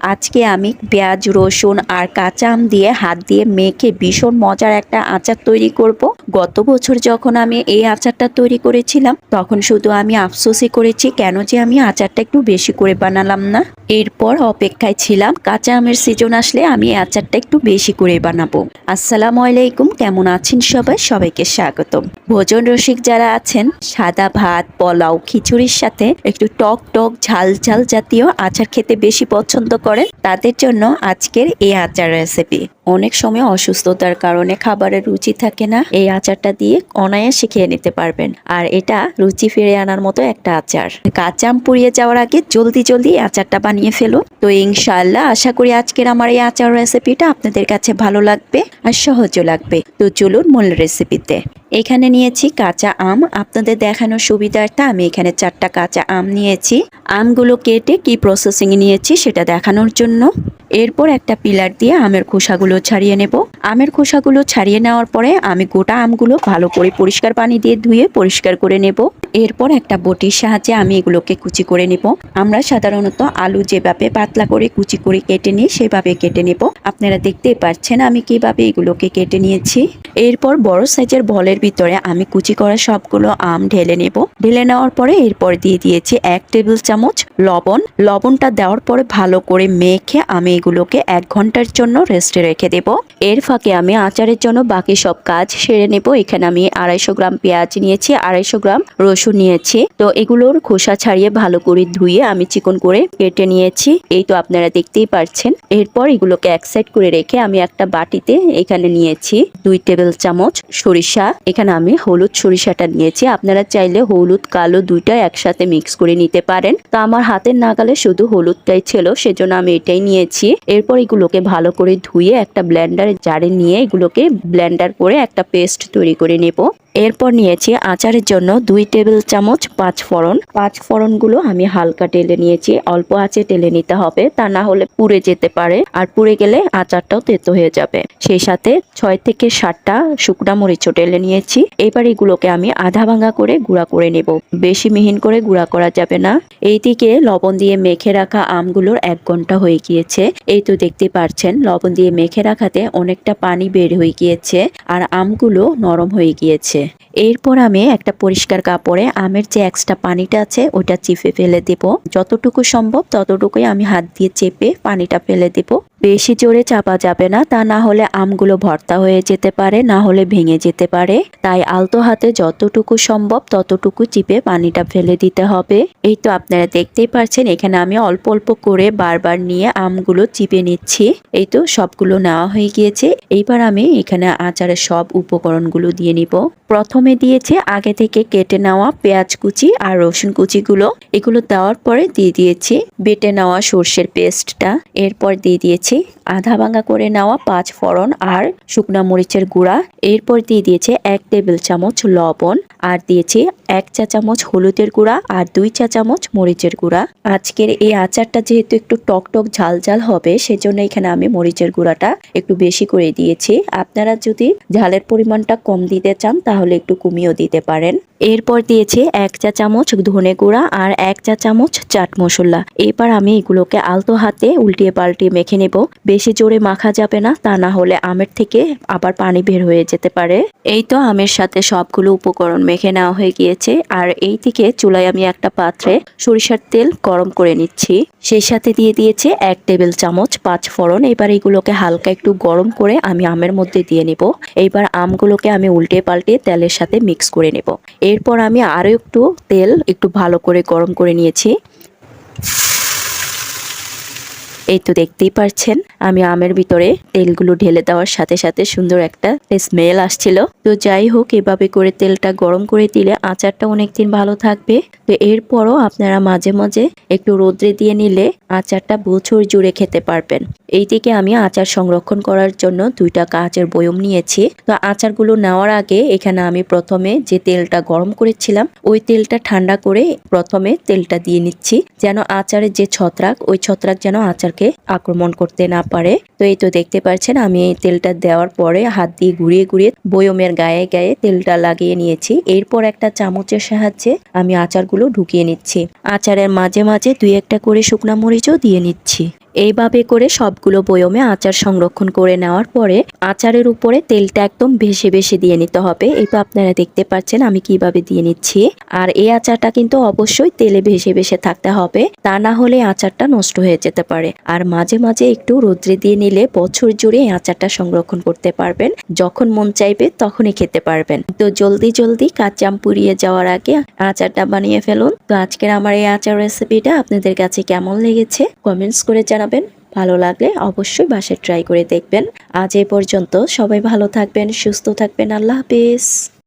আজকে আমি পেঁয়াজ, রসুন আর কাঁচা আম দিয়ে হাত দিয়ে মেখে ভীষণ মজার একটা আচার তৈরি করব। গত বছর যখন আমি এই আচারটা তৈরি করেছিলাম, তখন শুধু আমি আফসোসই করেছি, কেন যে আমি আচারটা একটু বেশি করে বানালাম না। এরপর অপেক্ষায় ছিলাম, কাঁচা আমের সিজন আসলে আমি আচারটা একটু বেশি করে বানাবো। আসসালামু আলাইকুম, কেমন আছেন সবাই? সবাইকে স্বাগতম। ভোজন রসিক যারা আছেন, সাদা ভাত, পোলাও, খিচুড়ির সাথে একটু টক টক, ঝাল ঝাল জাতীয় আচার খেতে বেশি পছন্দ করেন, তাদের জন্য আজকের এই আচার রেসিপি অনেক সময় অসুস্থতার কারণে খাবারের রুচি থাকে না। এই আচারটা দিয়ে অনায়াসে খেয়ে নিতে পারবেন। আর এটা রুচি ফিরে আনার মতো একটা আচার। কাঁচা আম পুড়িয়ে যাওয়ার আগে জলদি জলদি আচারটা বানিয়ে ফেলো। তো ইনশাল্লাহ আশা করি আজকের আমার এই আচার রেসিপিটা আপনাদের কাছে ভালো লাগবে আর সহজও লাগবে। তো চলুন মূল রেসিপিতে। এখানে নিয়েছি কাঁচা আম। আপনাদের দেখানোর সুবিধার্থে আমি এখানে চারটা কাঁচা আম নিয়েছি। আমগুলো কেটে কি প্রসেসিং নিয়েছি সেটা দেখানোর জন্য। এরপর একটা পিলার দিয়ে আমের খোসাগুলো ছাড়িয়ে নেব। আমের খোসাগুলো ছাড়িয়ে নেওয়ার পরে আমি গোটা আমগুলো ভালো করে পরিষ্কার পানি দিয়ে ধুয়ে পরিষ্কার করে নেব। এরপর একটা বটির সাহায্যে আমি এগুলোকে কুচি করে নেব। আমরা সাধারণত আলু যেভাবে পাতলা করে কুচি করে কেটে নিই, সেভাবে কেটে নেব। আপনারা দেখতেই পাচ্ছেন আমি কীভাবে এগুলোকে কেটে নিয়েছি। এরপর বড় সাইজের বলের ভিতরে আমি কুচি করা সবগুলো আম ঢেলে নেব। ঢেলে নেওয়ার পরে এরপর দিয়ে দিয়েছি এক টেবিল চামচ লবণ। লবণটা দেওয়ার পরে ভালো করে মেখে আমি এগুলোকে এক ঘণ্টার জন্য রেস্টে রেখে দেব। এর ফাঁকে আমি আচারের জন্য বাকি সব কাজ সেরে নেব। এখানে আমি আড়াইশো গ্রাম পেঁয়াজ নিয়েছি, আড়াইশো গ্রাম রসুন নিয়েছি। তো এগুলোর খোসা ছাড়িয়ে ভালো করে ধুয়ে আমি চিকন করে কেটে নিয়েছি। এই তো আপনারা দেখতেই পারছেন। এরপর এগুলোকে এক সাইড করে রেখে আমি একটা বাটিতে এখানে নিয়েছি দুই টেবিল চামচ সরিষা। এখানে আমি হলুদ সরিষাটা নিয়েছি। আপনারা চাইলে হলুদ, কালো দুইটা একসাথে মিক্স করে নিতে পারেন। তো আমার হাতের নাগালে শুধু হলুদটাই ছিল, সেজন্য আমি এটাই নিয়েছি। এরপর এগুলোকে ভালো করে ধুয়ে একটা ব্লেন্ডারে জারে নিয়ে এগুলোকে ব্লেন্ডার করে একটা পেস্ট তৈরি করে নেব। এরপর নিয়েছি আচারের জন্য দুই টেবিল চামচ পাঁচ ফোড়ন। পাঁচ ফোড়নগুলো আমি হালকা টেলে নিয়েছি, অল্প আঁচে টেলে নিতে হবে, তা না হলে পুড়ে যেতে পারে আর পুড়ে গেলে আচারটাও তেতো হয়ে যাবে। সেই সাথে ছয় থেকে সাতটা শুকনা মরিচও টেলে নিয়েছি। এবার এগুলোকে আমি আধা ভাঙা করে গুঁড়া করে নেব। বেশি মিহিন করে গুঁড়া করা যাবে না। এইদিকে লবণ দিয়ে মেখে রাখা আমগুলোর এক ঘণ্টা হয়ে গিয়েছে। এই তো দেখতে পাচ্ছেন লবণ দিয়ে মেখে রাখাতে অনেকটা পানি বের হয়ে গিয়েছে আর আমগুলো নরম হয়ে গিয়েছে। এরপর আমি একটা পরিষ্কার কাপড়ে আমের যে এক্সট্রা পানিটা আছে, ওটা চিপে ফেলে দেব। যতটুকু সম্ভব ততটুকুই আমি হাত দিয়ে চেপে পানিটা ফেলে দেব। বেশি জোরে চাপা যাবে না, তা না হলে আমগুলো ভর্তা হয়ে যেতে পারে, না হলে ভেঙে যেতে পারে। তাই আলতো হাতে যতটুকু সম্ভব ততটুকু চিপে পানিটা ফেলে দিতে হবে। এই তো আপনারা দেখতেই পারছেন, এখানে আমি অল্প অল্প করে বারবার নিয়ে আমগুলো চিপে নিচ্ছি। এই তো সবগুলো নেওয়া হয়ে গিয়েছে। এইবার আমি এখানে আচারের সব উপকরণগুলো দিয়ে নিব। প্রথমে দিয়েছে আগে থেকে কেটে নেওয়া পেঁয়াজ কুচি আর রসুন কুচিগুলো। এগুলো দেওয়ার পরে দিয়ে দিয়েছি বেটে নেওয়া সর্ষের পেস্টটা। এরপর দিয়ে দিয়েছি আধা ভাঙা করে নেওয়া পাঁচ ফোড়ন আর শুকনা মরিচের গুঁড়া। এরপর দিয়ে দিয়েছে এক টেবিল চামচ লবণ আর দিয়েছি এক চা চামচ হলুদের গুঁড়া আর দুই চা চামচ মরিচের গুঁড়া। আজকের এই আচারটা যেহেতু একটু টক টক ঝাল ঝাল হবে, সেজন্য এখানে আমি মরিচের গুঁড়াটা একটু বেশি করে দিয়েছি। আপনারা যদি ঝালের পরিমাণটা কম দিতে চান, তাহলে একটু কমিয়েও দিতে পারেন। এরপর দিয়েছি এক চা চামচ ধনে গুঁড়া আর এক চা চামচ চাট মশলা। এবার আমি এগুলোকে আলতো হাতে উল্টিয়ে পাল্টিয়ে মেখে নেব। বেশি জোরে মাখা যাবে না, তা না হলে আমের থেকে আবার পানি বের হয়ে যেতে পারে। এই তো আমের সাথে সবগুলো উপকরণ মেখে নেওয়া হয়ে গিয়েছে। আর এই থেকে চুলায় আমি একটা পাত্রে সরিষার তেল গরম করে নিচ্ছি। সেই সাথে দিয়ে দিয়েছে এক টেবিল চামচ পাঁচ ফোড়ন এবার এগুলোকে হালকা একটু গরম করে আমি আমের মধ্যে দিয়ে নেব। এইবার আমগুলোকে আমি উল্টে পাল্টে তেলের সাথে মিক্স করে নেব। এরপর আমি আরও একটু তেল একটু ভালো করে গরম করে নিয়েছি। এই তো দেখতেই পারছেন, আমি আমের ভিতরে তেলগুলো ঢেলে দেওয়ার সাথে সাথে সুন্দর একটা স্মেল আসছিল। তো যাই হোক, এভাবে করে তেলটা গরম করে দিলে আচারটা অনেকদিন ভালো থাকবে। তো এরপরও আপনারা মাঝে মাঝে একটু রোদ্রে দিয়ে নিলে আচারটা বছর জুড়ে খেতে পারবেন। এইদিকে আমি আচার সংরক্ষণ করার জন্য দুইটা কাঁচের বয়ম নিয়েছি। তো আচারগুলো নেওয়ার আগে এখানে আমি প্রথমে যে তেলটা গরম করেছিলাম, ওই তেলটা ঠান্ডা করে প্রথমে তেলটা দিয়ে নিচ্ছি, যেন আচারের যে ছত্রাক, ওই ছত্রাক যেন আচারকে আক্রমণ করতে না পারে। তো এই তো দেখতে পাচ্ছেন, আমি এই তেলটা দেওয়ার পরে হাত দিয়ে ঘুরিয়ে ঘুরিয়ে বয়মের গায়ে গায়ে তেলটা লাগিয়ে নিয়েছি। এরপর একটা চামচের সাহায্যে আমি আচারগুলো ঢুকিয়ে নিচ্ছি। আচারের মাঝে মাঝে দুই একটা করে শুকনা মরিচও দিয়ে নিচ্ছি। এইভাবে করে সবগুলো বয়মে আচার সংরক্ষণ করে নেওয়ার পরে আচারের উপরে তেলটা একদম বেশি বেশি দিয়ে নিতে হবে। এই তো আপনারা দেখতে পাচ্ছেন আমি কীভাবে দিয়ে নিচ্ছি। আর এই আচারটা কিন্তু অবশ্যই তেলে ভেসে ভেসে থাকতে হবে, তা না হলে আচারটা নষ্ট হয়ে যেতে পারে। আর মাঝে মাঝে একটু রোদ্রে দিয়ে নিলে বছর জুড়ে এই আচারটা সংরক্ষণ করতে পারবেন। যখন মন চাইবে তখনই খেতে পারবেন। তো জলদি জলদি কাঁচাম পুড়িয়ে যাওয়ার আগে আচারটা বানিয়ে ফেলুন। তো আজকের আমার এই আচার রেসিপিটা আপনাদের কাছে কেমন লেগেছে? কমেন্টস করে জানাবেন। ভালো লাগলে অবশ্যই বাসায় ট্রাই করে দেখবেন। আজ এ পর্যন্ত সবাই ভালো থাকবেন, সুস্থ থাকবেন। আল্লাহ হাফিজ।